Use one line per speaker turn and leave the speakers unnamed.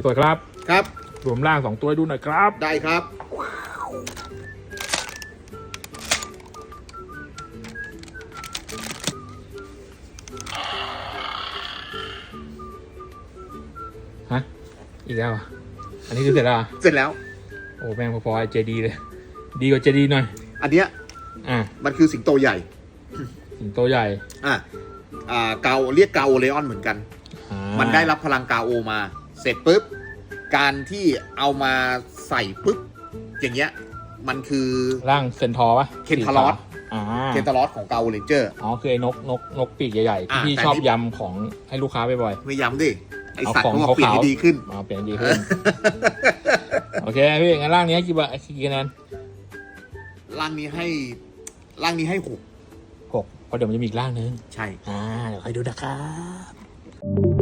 พี่ตัวครับ
ครับ
รวมร่างสองตัวให้ดูหน่อยครับ
ได้ครับ
ฮะ อีกแล้วเหรออันนี้คือเสร็จแล้วเหรอ
เสร็จแล้ว
โอ้แม่งพอๆเจดีเลย ดีกว่าเจดีหน่อย
อันเนี้ย
อะ
มันคือสิงโตใหญ่
สิงโตใหญ่
อะอ่าเกาเรียกเกาโอเลออนเหมือนกัน
อ่า
มันได้รับพลังกาโอมา เสร็จปุ๊บ การที่เอามาใส่ปุ๊บ อย่างเงี้ย มันคือ
ร่างเซนทอร์ปะ
เคนทารอส
อ่า
เคนตาลอสของเกาเรนเจอร์
อ๋อคือไอ้นกนกนกปีกใหญ่ๆ ที่
อ่า
พี่
แต่
ชอบ
นี่
ยำของให้ลูกค้าบ่อย
ไม่ย้ำดิ ไอ
เอา
สัตว์
ของ
เขาบอกเปลี่ยนให้
ขาวๆ
ดีขึ้น
ๆมาเปลี่ยนดีขึ้น โอเคพี่งั้นร่างนี้ให้กี่บาทกี่คะแนน
ร่างนี้ให้ร่างนี้ให้หก
หกเพราะเดี๋ยวมันจะมีอีกร่างนึง
ใช่
อ่า เดี๋ยวใครดูนะครับ